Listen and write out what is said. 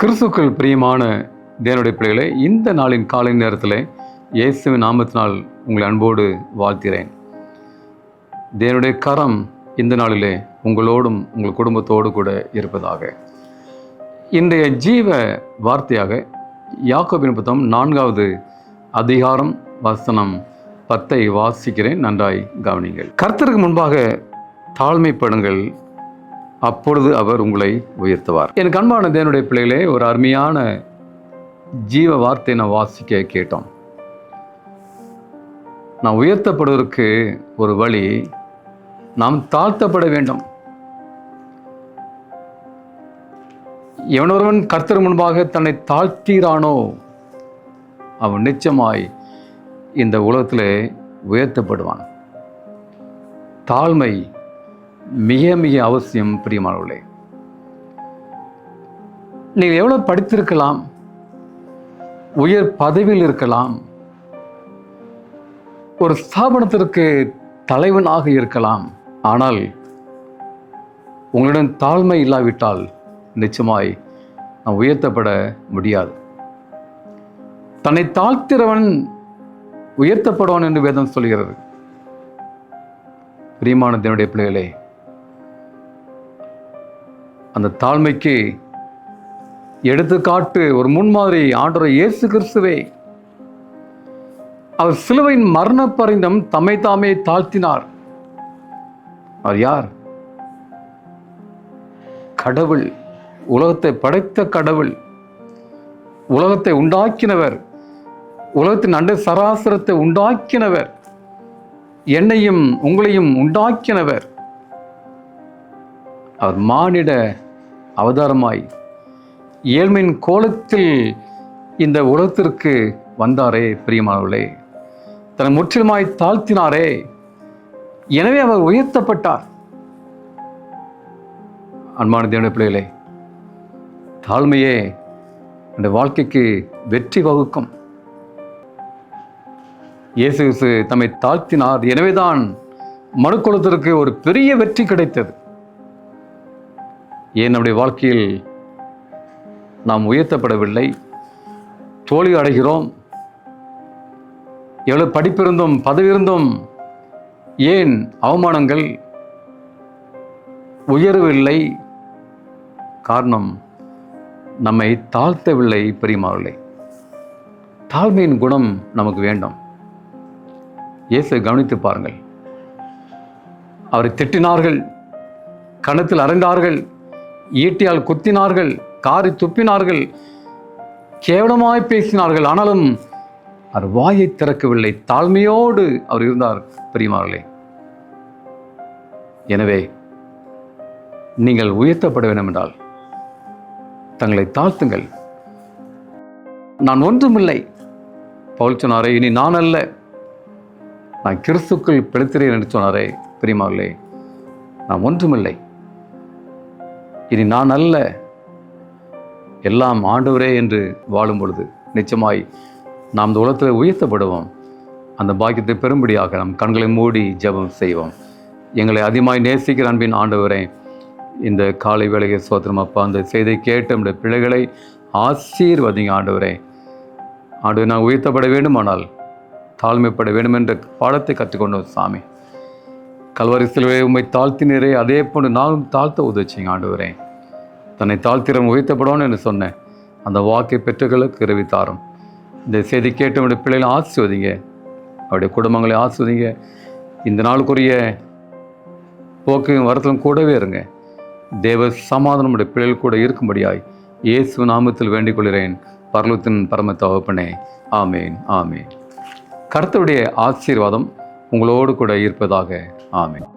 கிறிஸ்துக்கள் பிரியமான தேவனுடைய பிள்ளைகளை இந்த நாளின் காலை நேரத்தில் இயேசுவின் நாமத்தினால் உங்களை அன்போடு வாழ்த்துகிறேன். தேவனுடைய கரம் இந்த நாளிலே உங்களோடும் உங்கள் குடும்பத்தோடு கூட இருப்பதாக. இன்றைய ஜீவ வார்த்தையாக யாக்கோபின் புத்தகம் நான்காவது அதிகாரம் வசனம் பத்தை வாசிக்கிறேன். நன்றாய் கவனிங்கள் கர்த்தருக்கு முன்பாக தாழ்மைப்படுங்கள். அப்பொழுது அவர் உங்களை உயர்த்துவார். எனக்கு அன்பான தேவனுடைய பிள்ளைகளே ஒரு அருமையான ஜீவ வார்த்தை நான் வாசிக்க கேட்டோம். நான் உயர்த்தப்படுவதற்கு ஒரு வழி நாம் தாழ்த்தப்பட வேண்டும். எவனொருவன் கர்த்தர் முன்பாக தன்னை தாழ்த்தீரானோ அவன் நிச்சயமாய் இந்த உலகத்தில் உயர்த்தப்படுவான். தாழ்மை மிக மிக அவசியம் பிரியமானவர்களே. நீங்கள் எவ்வளோ படித்திருக்கலாம் உயர் பதவியில் இருக்கலாம் ஒரு ஸ்தாபனத்திற்கு தலைவனாக இருக்கலாம் ஆனால் உங்களிடம் தாழ்மை இல்லாவிட்டால் நிச்சயமாய் நாம் உயர்த்தப்பட முடியாது. தன்னை தாழ்த்திறவன் உயர்த்தப்படுவான் என்று வேதம் சொல்கிறது. பிரியமான தேவனுடைய பிள்ளைகளே அந்த தாழ்மைக்கு எடுத்துக்காட்டு ஒரு முன்மாதிரி ஆண்டவர் இயேசு கிறிஸ்துவே. அவர் சிலுவையின் மரண பரிந்தம் தம்மை தாமே தாழ்த்தினார். அவர் யார்? கடவுள். உலகத்தை படைத்த கடவுள். உலகத்தை உண்டாக்கினவர். உலகத்தின் அண்டை சராசரத்தை உண்டாக்கினவர். என்னையும் உங்களையும் உண்டாக்கினவர். அவர் மானிட அவதாரமாய் ஏழ்மையின் கோலத்தில் இந்த உலகத்திற்கு வந்தாரே பிரியமானவர்களே. தன்னை முற்றிலுமாய் தாழ்த்தினாரே. எனவே அவர் உயர்த்தப்பட்டார். அன்பான தேவனுடைய பிள்ளைகளே தாழ்மையே அந்த வாழ்க்கைக்கு வெற்றி வகுக்கும். இயேசு தம்மை தாழ்த்தினார். எனவேதான் மனுக்குலத்திற்கு ஒரு பெரிய வெற்றி கிடைத்தது. ஏன் நம்முடைய வாழ்க்கையில் நாம் உயர்த்தப்படவில்லை? தோல்வி அடைகிறோம். எவ்வளோ படிப்பிருந்தும் பதவியிருந்தும் ஏன் அவமானங்கள் உயரவில்லை? காரணம் நம்மை தாழ்த்தவில்லை பெரியமாவில்லை தாழ்மையின் குணம் நமக்கு வேண்டும். இயேசு கவனித்து பாருங்கள். அவரை திட்டினார்கள் கணத்தில் அறைந்தார்கள் ஈட்டியால் குத்தினார்கள் காரி துப்பினார்கள் கேவலமாய் பேசினார்கள். ஆனாலும் அவர் வாயை திறக்கவில்லை. தாழ்மையோடு அவர் இருந்தார் பெரியமார்களே எனவே நீங்கள் உயர்த்தப்பட வேண்டும் என்றால் தங்களை தாழ்த்துங்கள். நான் ஒன்றுமில்லை. பவுல் சொன்னாரே இனி நான் அல்ல. நான் கிறிஸ்துக்கள் பிழைத்திறேன் என்று சொன்னாரே பெரியமார்களே நான் ஒன்றுமில்லை. இனி நான் அல்ல. எல்லாம் ஆண்டவரே என்று வாழும் பொழுது நிச்சயமாய் நாம் இந்த உலகத்தில் உயர்த்தப்படுவோம். அந்த பாக்கியத்தை பெரும்படியாக நம் கண்களை மூடி ஜெபம் செய்வோம். எங்களை அதிகமாய் நேசிக்கிற அன்பின் ஆண்டவரே இந்த காலை வேலையை சோத்திரம் அப்பா அந்த செய்தை கேட்டு நம்முடைய பிள்ளைகளை ஆசீர்வதிங்க ஆண்டவரே. ஆண்டு நான் உயர்த்தப்பட வேண்டுமானால் தாழ்மைப்பட வேண்டும் என்ற பாடத்தை கற்றுக்கொண்டோம் சாமி. கல்வரி சிலுவை உண்மை தாழ்த்தினரே அதே போன்று நானும் தாழ்த்த உதவிச்சிங்க ஆண்டவரே. தன்னை தாழ்த்திறம் உயர்த்தப்படணும் என்று சொன்னேன் அந்த வாக்கை பெற்றுகளுக்கு இரவித்தாரும் இந்த செய்தி கேட்டு அவருடைய பிள்ளைகளை ஆசிர்வதிங்க. அவருடைய குடும்பங்களை ஆசிர்வதிங்க. இந்த நாளுக்குரிய போக்கையும் வரத்திலும் கூடவே இருங்க. தேவ சமாதானம் உடைய பிள்ளைகள் கூட இருக்கும்படியாய் இயேசு நாமத்தில் வேண்டிக் கொள்கிறேன் பரலத்தின் பரம தகப்பனே. ஆமேன் ஆமேன். கருத்துடைய ஆசீர்வாதம் உங்களோடு கூட இருப்பதாக ஆமேன்